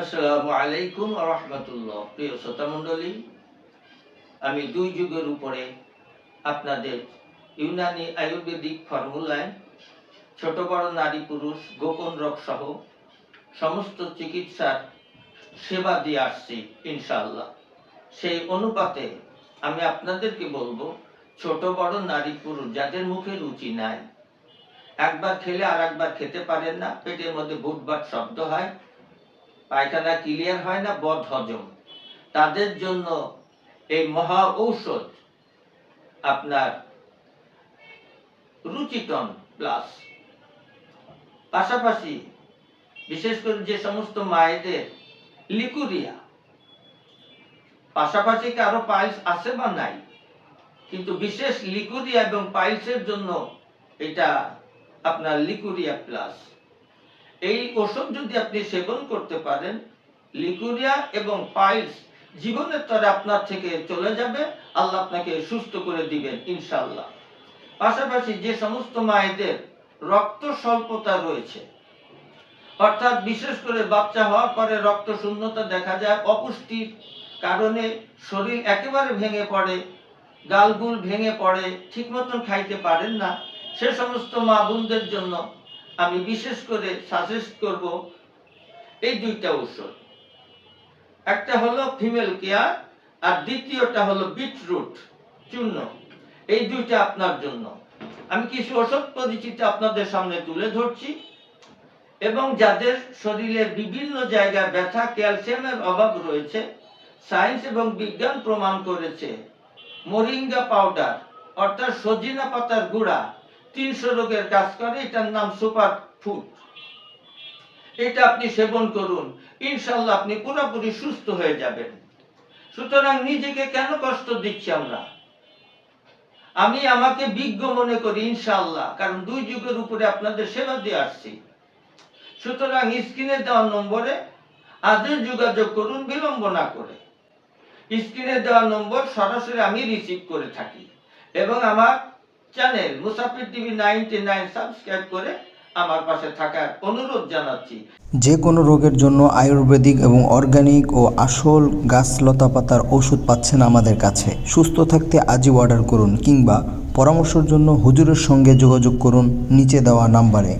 আসসালামু আলাইকুম রহমতুল্লাহ। প্রিয় শ্রোতা মণ্ডলী, আমি দুই যুগের উপরে আপনাদের ইউনানি আয়ুর্বেদিক ফর্মুলায় ছোট বড় নারী পুরুষ, গোপন রোগ সহ সমস্ত চিকিৎসার সেবা দিয়ে আসছি, ইনশাআল্লাহ। সেই অনুপাতে আমি আপনাদেরকে বলব, ছোট বড় নারী পুরুষ যাদের মুখে রুচি নাই, একবার খেলে আর একবার খেতে পারেন না, পেটের মধ্যে বুটবাট শব্দ হয় পায়খানা ক্লিয়ার হয় না বদ হজম তাদের জন্য এই মহা ঔষধ আপনার রুচিটন প্লাস পাশাপাশি বিশেষ করে যে সমস্ত মায়েদের লিকুরিয়া, পাশাপাশি কারও পাইলস আছে বা নাই? কিন্তু বিশেষ লিকুরিয়া এবং পাইলসের জন্য এটা আপনার লিকুরিয়া প্লাস এই ওষুধ যদি আপনি সেবন করতে পারেন লিকুরিয়া এবং পাইলস জীবনের তরে আপনার থেকে চলে যাবে, আল্লাহ আপনাকে সুস্থ করে দিবেন ইনশাল্লাহ পাশাপাশি যে সমস্ত মায়েদের রক্ত স্বল্পতা রয়েছে, অর্থাৎ বিশেষ করে বাচ্চা হওয়ার পরে রক্ত শূন্যতা দেখা যায়, অপুষ্টির কারণে শরীর একেবারে ভেঙে পড়ে, গালগুল ভেঙে পড়ে ঠিক মতন খাইতে পারেন না, সে সমস্ত মা বোনদের জন্য আমি বিশেষ করে সাজেস্ট করব এই দুইটা ঔষধ। একটা হলো ফিমেল কেয়ার আর দ্বিতীয়টা হলো বিটরুট চূর্ণ। এই দুইটা আপনার জন্য। আমি কিছু ওষুধ পরিচিতি আপনাদের সামনে তুলে ধরছি এবং যাদের শরীরের বিভিন্ন জায়গায় ব্যথা, ক্যালসিয়ামের অভাব রয়েছে সায়েন্স এবং বিজ্ঞান প্রমাণ করেছে। মরিঙ্গা পাউডার, অর্থাৎ সজিনা পাতার গুঁড়া তিনশো রোগের কাজ করে, এটার নাম সুপার ফুড। এটা আপনি সেবন করুন, ইনশাল্লাহ আপনি পুরোপুরি সুস্থ হয়ে যাবেন। সুতরাং নিজেকে কেন কষ্ট দিচ্ছি আমরা? আমি আমাকে বিজ্ঞ মনে করি, ইনশাল্লাহ, কারণ দুই যুগের উপরে আপনাদের সেবা দিয়ে আসছি। সুতরাং স্ক্রিনে দেওয়া নম্বরে আজও যোগাযোগ করুন, বিলম্ব না করে। স্ক্রিনে দেওয়া নম্বর সরাসরি আমি রিসিভ করে থাকি এবং আমার চ্যানেল মুসাফির টিভি নাইনটি নাইন সাবস্ক্রাইব করে আমার পাশে থাকার অনুরোধ জানাচ্ছি। যে কোনো রোগের জন্য আয়ুর্বেদিক এবং অর্গানিক ও আসল গাছ লতা পাতার ওষুধ পাচ্ছেন আমাদের কাছে। সুস্থ থাকতে আজই অর্ডার করুন কিংবা পরামর্শের জন্য হুজুরের সঙ্গে যোগাযোগ করুন নিচে দেওয়া নাম্বারে।